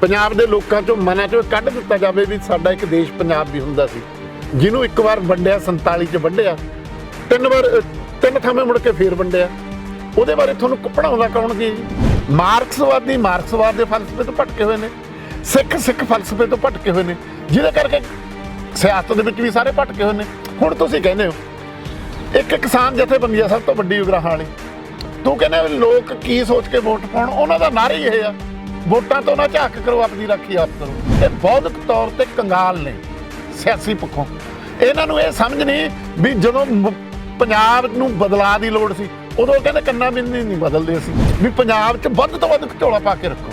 ਪੰਜਾਬ ਦੇ ਲੋਕਾਂ ਚੋਂ ਮਨਾਂ ਚੋਂ ਕੱਢ ਦਿੱਤਾ ਜਾਵੇ ਵੀ ਸਾਡਾ ਇੱਕ ਦੇਸ਼ ਪੰਜਾਬ ਵੀ ਹੁੰਦਾ ਸੀ। ਜਿਹਨੂੰ ਇੱਕ ਵਾਰ ਵੰਡਿਆ 47 ਚ ਵੰਡਿਆ, ਤਿੰਨ ਵਾਰ ਤਿੰਨ ਥਾਵੇਂ ਮੁੜ ਕੇ ਫੇਰ ਵੰਡਿਆ। ਉਹਦੇ ਬਾਰੇ ਤੁਹਾਨੂੰ ਪੜਾਉਂਦਾ ਕੌਣ ਜੀ? ਮਾਰਕਸਵਾਦੀ, ਮਾਰਕਸਵਾਦ ਦੇ ਫਲਸਫੇ ਤੋਂ ਭਟਕੇ ਹੋਏ ਨੇ। ਸਿੱਖ ਸਿੱਖ ਫਲਸਫੇ ਤੋਂ ਭਟਕੇ ਹੋਏ ਨੇ। ਜਿਹਦੇ ਕਰਕੇ ਸਿਆਸਤ ਦੇ ਵਿੱਚ ਵੀ ਸਾਰੇ ਭਟਕੇ ਹੋਏ ਨੇ। ਹੁਣ ਤੁਸੀਂ ਕਹਿੰਦੇ ਹੋ, ਇੱਕ ਕਿਸਾਨ ਜਥੇਬੰਦੀ ਆ, ਸਭ ਤੋਂ ਵੱਡੀ ਉਗਰਾਹਾਂ ਵਾਲੀ। ਤੂੰ ਕਹਿੰਦਾ ਲੋਕ ਕੀ ਸੋਚ ਕੇ ਵੋਟ ਪਾਉਣ? ਉਹਨਾਂ ਦਾ ਨਾਰਾ ਹੀ ਇਹ ਆ। ਵੋਟਾਂ ਤੋਂ ਨਾ ਝਾਕ ਕਰੋ ਆਪਣੀ ਰਾਖੀ ਆਪ ਕਰੋ। ਇਹ ਬੌਧਿਕ ਤੌਰ ਤੇ ਕੰਗਾਲ ਨੇ, ਸਿਆਸੀ ਪੱਖੋਂ। ਇਹਨਾਂ ਨੂੰ ਇਹ ਸਮਝ ਨਹੀਂ ਵੀ ਜਦੋਂ ਪੰਜਾਬ ਨੂੰ ਬਦਲਾਅ ਦੀ ਲੋੜ ਸੀ, ਉਦੋਂ ਕਹਿੰਦੇ ਕੰਨਾ ਬਿੰਦੀ ਨਹੀਂ ਬਦਲਦੇ ਸੀ। ਵੀ ਪੰਜਾਬ 'ਚ ਵੱਧ ਤੋਂ ਵੱਧ ਘਟੋਲਾ ਪਾ ਕੇ ਰੱਖੋ।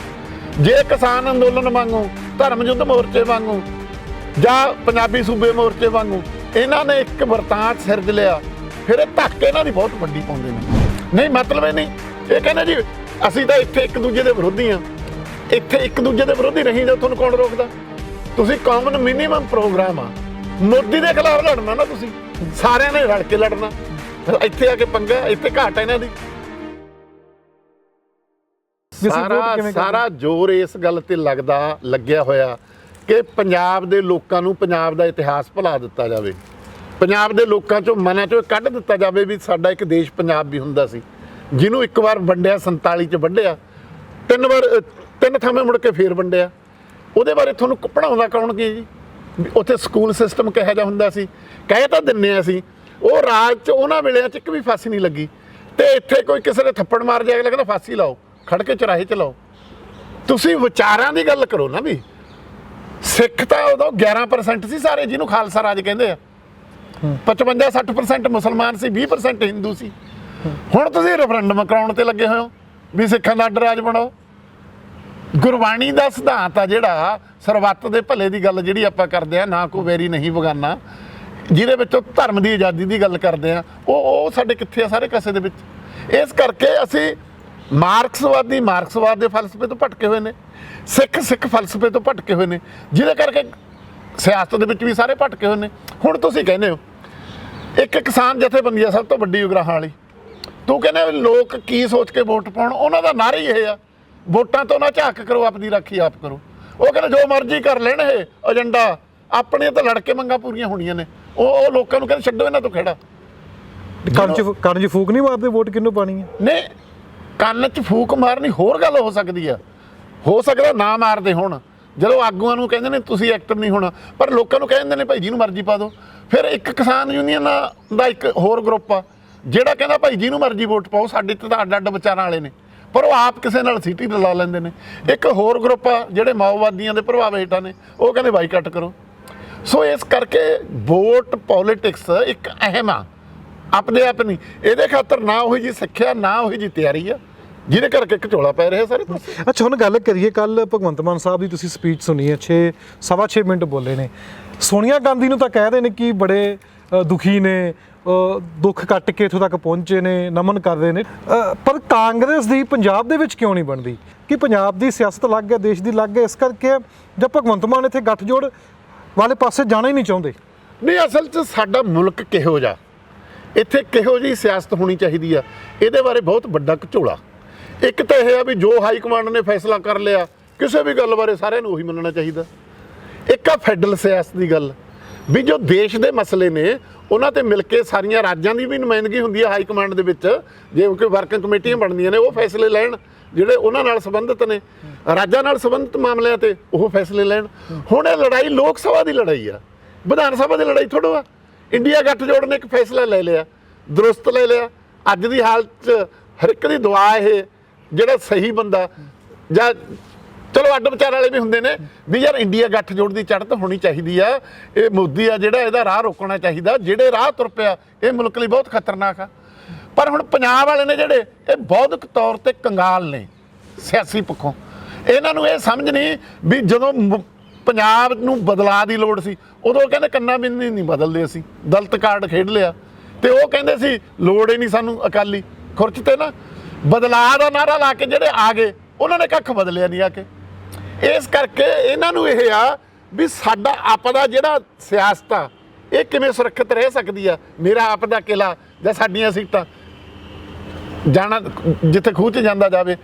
ਜੇ ਕਿਸਾਨ ਅੰਦੋਲਨ ਵਾਂਗੂ ਧਰਮ ਯੁੱਧ ਮੋਰਚੇ ਵਾਂਗੂ, ਜਾਂ ਪੰਜਾਬੀ ਸੂਬੇ ਮੋਰਚੇ ਵਾਂਗੂ, ਇਹਨਾਂ ਨੇ ਇੱਕ ਵਰਤਾਂਤ ਸਿਰਜ ਲਿਆ, ਫਿਰ ਇਹ ਧੱਕ ਇਹਨਾਂ ਦੀ ਬਹੁਤ ਵੱਡੀ ਪਾਉਂਦੇ ਨੇ। ਨਹੀਂ, ਮਤਲਬ ਇਹ ਨਹੀਂ। ਇਹ ਕਹਿੰਦੇ ਜੀ, ਅਸੀਂ ਤਾਂ ਇੱਥੇ ਇੱਕ ਦੂਜੇ ਦੇ ਵਿਰੋਧੀ ਆ ਇੱਥੇ ਇੱਕ ਦੂਜੇ ਦੇ ਵਿਰੋਧੀ ਨਹੀਂ ਜਾਂ ਤੁਹਾਨੂੰ ਕੌਣ ਰੋਕਦਾ? ਤੁਸੀਂ ਕਾਮਨ ਮਿਨੀਮਮ ਪ੍ਰੋਗਰਾਮ ਆ। ਮੋਦੀ ਦੇ ਖਿਲਾਫ ਲੜਨਾ ਨਾ ਤੁਸੀਂ। ਸਾਰਿਆਂ ਨੇ ਰਲ ਕੇ ਲੜਨਾ। ਇੱਥੇ ਆ ਕੇ ਪੰਗਾ ਇੱਥੇ ਘਾਟ ਆ ਇਹਨਾਂ ਦੀ। ਸਾਰਾ? ਸਾਰਾ ਜ਼ੋਰ ਇਸ ਗੱਲ ਤੇ ਲੱਗਦਾ ਲੱਗਿਆ ਹੋਇਆ ਕਿ ਪੰਜਾਬ ਦੇ ਲੋਕਾਂ ਨੂੰ ਪੰਜਾਬ ਦਾ ਇਤਿਹਾਸ ਭੁਲਾ ਦਿੱਤਾ ਜਾਵੇ। ਪੰਜਾਬ ਦੇ ਲੋਕਾਂ ਚੋਂ ਮਨਾਂ ਚੋਂ ਕੱਢ ਦਿੱਤਾ ਜਾਵੇ ਵੀ ਸਾਡਾ ਇੱਕ ਦੇਸ਼ ਪੰਜਾਬ ਵੀ ਹੁੰਦਾ ਸੀ। ਜਿਹਨੂੰ ਇੱਕ ਵਾਰ ਵੰਡਿਆ 47 ਚ ਵੰਡਿਆ ਤਿੰਨ ਵਾਰ ਤਿੰਨ ਥਾਵੇਂ ਮੁੜ ਕੇ ਫੇਰ ਵੰਡਿਆ। ਉਹਦੇ ਬਾਰੇ ਤੁਹਾਨੂੰ ਪੜਾਉਂਦਾ ਕੌਣ ਕੀ ਜੀ? ਉੱਥੇ ਸਕੂਲ ਸਿਸਟਮ ਕਿਹੋ ਜਿਹਾ ਹੁੰਦਾ ਸੀ? ਕਹਿ ਤਾਂ ਦਿੰਨੇ ਆ ਅਸੀਂ। ਉਹ ਰਾਜ ਚ ਉਹਨਾਂ ਵੇਲਿਆਂ ਚ ਇੱਕ ਵੀ ਫਾਂਸੀ ਨਹੀਂ ਲੱਗੀ। ਤੇ ਇੱਥੇ ਕੋਈ ਕਿਸੇ ਦੇ ਥੱਪੜ ਮਾਰ ਜਾਏ ਕਹਿੰਦਾ ਫਾਂਸੀ ਲਾਓ ਖੜ ਕੇ ਚਰਾਹੇ ਚ ਲਾਓ। ਤੁਸੀਂ ਵਿਚਾਰਾਂ ਦੀ ਗੱਲ ਕਰੋ ਨਾ ਵੀ। ਸਿੱਖ ਤਾਂ ਉਦੋਂ 11% ਸੀ ਸਾਰੇ ਜਿਹਨੂੰ ਖਾਲਸਾ ਰਾਜ ਕਹਿੰਦੇ ਆ। 55 60% ਮੁਸਲਮਾਨ ਸੀ 20% ਹਿੰਦੂ ਸੀ। ਹੁਣ ਤੁਸੀਂ ਰੈਫਰੈਂਡਮ ਕਰਾਉਣ ਤੇ ਲੱਗੇ ਹੋਏ ਹੋ ਵੀ ਸਿੱਖਾਂ ਦਾ ਅੱਡ ਰਾਜ ਬਣਾਓ। ਗੁਰਬਾਣੀ ਦਾ ਸਿਧਾਂਤ ਆ ਜਿਹੜਾ ਸਰਬੱਤ ਦੇ ਭਲੇ ਦੀ ਗੱਲ ਜਿਹੜੀ ਆਪਾਂ ਕਰਦੇ ਆ, ਨਾ ਕੋ ਵੈਰੀ ਨਹੀਂ ਬਗਾਨਾ। ਜਿਹਦੇ ਵਿੱਚੋਂ ਧਰਮ ਦੀ ਆਜ਼ਾਦੀ ਦੀ ਗੱਲ ਕਰਦੇ ਆ, ਉਹ ਉਹ ਸਾਡੇ ਕਿੱਥੇ ਆ? ਸਾਰੇ ਕਸੇ ਦੇ ਵਿੱਚ। ਇਸ ਕਰਕੇ ਅਸੀਂ ਮਾਰਕਸਵਾਦੀ ਮਾਰਕਸਵਾਦ ਦੇ ਫਲਸਫੇ ਤੋਂ ਭਟਕੇ ਹੋਏ ਨੇ। ਸਿੱਖ ਸਿੱਖ ਫਲਸਫੇ ਤੋਂ ਭਟਕੇ ਹੋਏ ਨੇ। ਜਿਹਦੇ ਕਰਕੇ ਸਿਆਸਤ ਦੇ ਵਿੱਚ ਵੀ ਸਾਰੇ ਭਟਕੇ ਹੋਏ ਨੇ। ਹੁਣ ਤੁਸੀਂ ਕਹਿੰਦੇ ਹੋ, ਇੱਕ ਕਿਸਾਨ ਜਥੇਬੰਦੀ ਆ ਸਭ ਤੋਂ ਵੱਡੀ ਉਗਰਾਹਾਂ ਵਾਲੀ। ਤੂੰ ਕਹਿੰਦਾ ਲੋਕ ਕੀ ਸੋਚ ਕੇ ਵੋਟ ਪਾਉਣ? ਉਹਨਾਂ ਦਾ ਨਾਰਾ ਹੀ ਇਹ ਆ। ਵੋਟਾਂ ਤੋਂ ਨਾ ਝਾਕ ਕਰੋ ਆਪਣੀ ਰਾਖੀ ਆਪ ਕਰੋ। ਉਹ ਕਹਿੰਦੇ ਜੋ ਮਰਜ਼ੀ ਕਰ ਲੈਣ ਇਹ ਏਜੰਡਾ। ਆਪਣੇ ਤਾਂ ਲੜ ਕੇ ਮੰਗਾਂ ਪੂਰੀਆਂ ਹੋਣੀਆਂ ਨੇ। ਉਹ ਉਹ ਲੋਕਾਂ ਨੂੰ ਕਹਿੰਦੇ ਛੱਡੋ ਇਹਨਾਂ ਤੋਂ ਖੇੜਾ। ਕੰਨ ਚ ਕੰਨ ਚ ਫੂਕ ਨਹੀਂ ਮਾਰਦੇ ਵੋਟ ਕਿਹਨੂੰ ਪਾਣੀ ਹੈ ਨੇ ਕੰਨ 'ਚ ਫੂਕ ਮਾਰਨੀ ਹੋਰ ਗੱਲ ਹੋ ਸਕਦੀ ਆ। ਹੋ ਸਕਦਾ ਨਾ ਮਾਰਦੇ ਹੁਣ। ਜਦੋਂ ਆਗੂਆਂ ਨੂੰ ਕਹਿੰਦੇ ਨੇ ਤੁਸੀਂ ਐਕਟਰ ਨਹੀਂ ਹੋਣਾ। ਪਰ ਲੋਕਾਂ ਨੂੰ ਕਹਿੰਦੇ ਨੇ ਭਾਈ ਜਿਹਨੂੰ ਮਰਜ਼ੀ ਪਾ ਦਿਓ। ਫਿਰ ਇੱਕ ਕਿਸਾਨ ਯੂਨੀਅਨ ਦਾ ਇੱਕ ਹੋਰ ਗਰੁੱਪ ਆ। ਜਿਹੜਾ ਕਹਿੰਦਾ ਭਾਈ ਜਿਹਨੂੰ ਮਰਜ਼ੀ ਵੋਟ ਪਾਓ ਸਾਡੇ ਤੇ ਤਾਂ ਅੱਡ ਅੱਡ ਵਿਚਾਰਾਂ ਵਾਲੇ ਨੇ। ਪਰ ਉਹ ਆਪ ਕਿਸੇ ਨਾਲ ਸਿੱਟੀ ਲਾ ਲੈਂਦੇ ਨੇ। ਇੱਕ ਹੋਰ ਗਰੁੱਪ ਆ, ਜਿਹੜੇ ਮਾਓਵਾਦੀਆਂ ਦੇ ਪ੍ਰਭਾਵ ਹੇਠਾਂ ਨੇ, ਉਹ ਕਹਿੰਦੇ ਬਾਈਕਾਟ ਕਰੋ। ਸੋ ਇਸ ਕਰਕੇ ਵੋਟ ਪੋਲਿਟਿਕਸ ਇੱਕ ਅਹਿਮ ਆ। ਆਪਣੇ ਆਪ ਨਹੀਂ, ਇਹਦੇ ਖਾਤਰ ਨਾ ਹੋਈ ਜੀ ਸਿੱਖਿਆ, ਨਾ ਹੋਈ ਜੀ ਤਿਆਰੀ ਆ, ਜਿਹਦੇ ਕਰਕੇ ਘਚੋਲਾ ਪੈ ਰਿਹਾ ਸਾਰੇ ਪਾਸੇ। ਅੱਛਾ, ਹੁਣ ਗੱਲ ਕਰੀਏ ਕੱਲ ਭਗਵੰਤ ਮਾਨ ਸਾਹਿਬ ਦੀ ਤੁਸੀਂ ਸਪੀਚ ਸੁਣੀ ਹੈ 6 ਸਵਾ 6 ਮਿੰਟ ਬੋਲੇ ਨੇ। ਸੋਨੀਆ ਗਾਂਧੀ ਨੂੰ ਤਾਂ ਕਹਿ ਰਹੇ ਨੇ ਕਿ ਬੜੇ ਦੁਖੀ ਨੇ ਦੁੱਖ ਕੱਟ ਕੇ ਇੱਥੋਂ ਤੱਕ ਪਹੁੰਚੇ ਨੇ, ਨਮਨ ਕਰਦੇ ਨੇ। ਪਰ ਕਾਂਗਰਸ ਦੀ ਪੰਜਾਬ ਦੇ ਵਿੱਚ ਕਿਉਂ ਨਹੀਂ ਬਣਦੀ? ਕਿ ਪੰਜਾਬ ਦੀ ਸਿਆਸਤ ਅਲੱਗ ਹੈ ਦੇਸ਼ ਦੀ ਅਲੱਗ ਹੈ ਇਸ ਕਰਕੇ ਜਦ ਭਗਵੰਤ ਮਾਨ ਇੱਥੇ ਗੱਠਜੋੜ ਵਾਲੇ ਪਾਸੇ ਜਾਣਾ ਹੀ ਨਹੀਂ ਚਾਹੁੰਦੇ। ਨਹੀਂ, ਅਸਲ 'ਚ ਸਾਡਾ ਮੁਲਕ ਕਿਹੋ ਜਿਹਾ? ਇੱਥੇ ਕਿਹੋ ਜਿਹੀ ਸਿਆਸਤ ਹੋਣੀ ਚਾਹੀਦੀ ਆ? ਇਹਦੇ ਬਾਰੇ ਬਹੁਤ ਵੱਡਾ ਘਚੋਲਾ। ਇੱਕ ਤਾਂ ਇਹ ਆ ਵੀ ਜੋ ਹਾਈ ਕਮਾਂਡ ਨੇ ਫੈਸਲਾ ਕਰ ਲਿਆ, ਕਿਸੇ ਵੀ ਗੱਲ ਬਾਰੇ ਸਾਰਿਆਂ ਨੂੰ ਉਹੀ ਮੰਨਣਾ ਚਾਹੀਦਾ। ਇੱਕ ਆ ਫੈਡਰਲ ਸਿਆਸਤ ਦੀ ਗੱਲ। ਵੀ ਜੋ ਦੇਸ਼ ਦੇ ਮਸਲੇ ਨੇ, ਉਹਨਾਂ ਤੇ ਮਿਲ ਕੇ ਸਾਰੀਆਂ ਰਾਜਾਂ ਦੀ ਵੀ ਨੁਮਾਇੰਦਗੀ ਹੁੰਦੀ ਹੈ ਹਾਈ ਕਮਾਂਡ ਦੇ ਵਿੱਚ, ਜੇ ਕੋਈ ਵਰਕਿੰਗ ਕਮੇਟੀਆਂ ਬਣਦੀਆਂ ਨੇ, ਉਹ ਫੈਸਲੇ ਲੈਣ, ਜਿਹੜੇ ਉਹਨਾਂ ਨਾਲ ਸੰਬੰਧਿਤ ਨੇ, ਰਾਜਾਂ ਨਾਲ ਸੰਬੰਧਿਤ ਮਾਮਲਿਆਂ ਤੇ ਉਹ ਫੈਸਲੇ ਲੈਣ। ਹੁਣ ਇਹ ਲੜਾਈ ਲੋਕ ਸਭਾ ਦੀ ਲੜਾਈ ਆ, ਵਿਧਾਨ ਸਭਾ ਦੀ ਲੜਾਈ ਥੋੜੋ ਆ ਇੰਡੀਆ ਗੱਠਜੋੜ ਨੇ ਇੱਕ ਫੈਸਲਾ ਲੈ ਲਿਆ, ਦਰੁਸਤ ਲੈ ਲਿਆ। ਅੱਜ ਦੀ ਹਾਲਤ 'ਚ ਹਰ ਇੱਕ ਦੀ ਦੁਆ ਇਹ, ਜਿਹੜਾ ਸਹੀ ਬੰਦਾ ਜਾਂ ਚਲੋ ਅੱਡ ਵਿਚਾਰ ਵਾਲੇ ਵੀ ਹੁੰਦੇ ਨੇ ਵੀ ਯਾਰ ਇੰਡੀਆ ਗੱਠਜੋੜ ਦੀ ਚੜ੍ਹਤ ਹੋਣੀ ਚਾਹੀਦੀ ਆ। ਇਹ ਮੋਦੀ ਆ ਜਿਹੜਾ ਇਹਦਾ ਰਾਹ ਰੋਕਣਾ ਚਾਹੀਦਾ, ਜਿਹੜੇ ਰਾਹ ਤੁਰ ਪਿਆ, ਇਹ ਮੁਲਕ ਲਈ ਬਹੁਤ ਖਤਰਨਾਕ ਆ। ਪਰ ਹੁਣ ਪੰਜਾਬ ਵਾਲੇ ਨੇ ਜਿਹੜੇ, ਇਹ ਬੌਧਿਕ ਤੌਰ ਤੇ ਕੰਗਾਲ ਨੇ, ਸਿਆਸੀ ਪੱਖੋਂ। ਇਹਨਾਂ ਨੂੰ ਇਹ ਸਮਝ ਨਹੀਂ ਵੀ ਜਦੋਂ ਮ- ਪੰਜਾਬ ਨੂੰ ਬਦਲਾਅ ਦੀ ਲੋੜ ਸੀ, ਉਦੋਂ ਕਹਿੰਦੇ ਕੰਨਾ ਬਿੰਦੀ ਨਹੀਂ ਬਦਲਦੇ ਅਸੀਂ, ਦਲਤ ਕਾਰਡ ਖੇਡ ਲਿਆ। ਤੇ ਉਹ ਕਹਿੰਦੇ ਸੀ, ਲੋੜ ਹੀ ਨਹੀਂ ਸਾਨੂੰ ਅਕਾਲੀ ਖੁਰਚ ਤੇ ਨਾ। ਬਦਲਾਅ ਦਾ ਨਾਰਾ ਲਾ ਕੇ ਜਿਹੜੇ ਆ ਗਏ, ਉਹਨਾਂ ਨੇ ਕੱਖ ਬਦਲਿਆ ਨਹੀਂ ਆ ਕੇ। ਇਸ ਕਰਕੇ ਇਹਨਾਂ ਨੂੰ ਇਹ ਆ ਵੀ ਸਾਡਾ ਆਪਦਾ ਜਿਹੜਾ ਸਿਆਸਤ ਆ, ਇਹ ਕਿਵੇਂ ਸੁਰੱਖਿਅਤ ਰਹਿ ਸਕਦੀ ਆ? ਮੇਰਾ ਆਪ ਦਾ ਕਿਲਾ ਜਾਂ ਸਾਡੀਆਂ ਸੀਟਾਂ? ਜਾਣਾ, ਜਿੱਥੇ ਖੂਹ 'ਚ ਜਾਂਦਾ ਜਾਵੇ।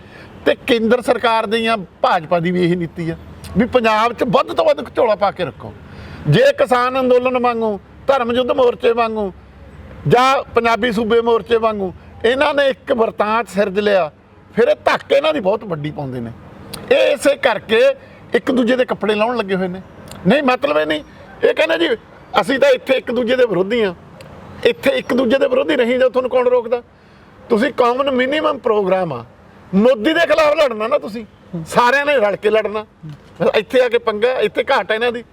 ਤੇ ਕੇਂਦਰ ਸਰਕਾਰ ਦੀਆਂ, ਭਾਜਪਾ ਦੀ ਵੀ ਇਹੀ ਨੀਤੀ ਆ ਵੀ ਪੰਜਾਬ 'ਚ ਵੱਧ ਤੋਂ ਵੱਧ ਝੋਲਾ ਪਾ ਕੇ ਰੱਖੋ। ਜੇ ਕਿਸਾਨ ਅੰਦੋਲਨ ਵਾਂਗੂ ਧਰਮ ਯੁੱਧ ਮੋਰਚੇ ਵਾਂਗੂ ਜਾਂ ਪੰਜਾਬੀ ਸੂਬੇ ਮੋਰਚੇ ਵਾਂਗੂ ਇਹਨਾਂ ਨੇ ਇੱਕ ਵਰਤਾਂਤ ਸਿਰਜ ਲਿਆ, ਫਿਰ ਇਹ ਧੱਕ ਇਹਨਾਂ ਦੀ ਬਹੁਤ ਵੱਡੀ ਪਾਉਂਦੇ ਨੇ। ਇਹ ਇਸੇ ਕਰਕੇ ਇੱਕ ਦੂਜੇ ਦੇ ਕੱਪੜੇ ਲਾਉਣ ਲੱਗੇ ਹੋਏ ਨੇ। ਨਹੀਂ, ਮਤਲਬ ਇਹ ਨਹੀਂ। ਇਹ ਕਹਿੰਦੇ ਜੀ, ਅਸੀਂ ਤਾਂ ਇੱਥੇ ਇੱਕ ਦੂਜੇ ਦੇ ਵਿਰੋਧੀ ਆ ਇੱਥੇ ਇੱਕ ਦੂਜੇ ਦੇ ਵਿਰੋਧੀ ਨਹੀਂ ਜਾਂ ਤੁਹਾਨੂੰ ਕੌਣ ਰੋਕਦਾ? ਤੁਸੀਂ ਕਾਮਨ ਮਿਨੀਮਮ ਪ੍ਰੋਗਰਾਮ ਆ। ਮੋਦੀ ਦੇ ਖਿਲਾਫ ਲੜਨਾ ਨਾ ਤੁਸੀਂ। ਸਾਰਿਆਂ ਨੇ ਰਲ ਕੇ ਲੜਨਾ। ਇੱਥੇ ਆ ਕੇ ਪੰਗਾ, ਇੱਥੇ ਘਾਟ ਹੈ ਇਹਨਾਂ ਦੀ।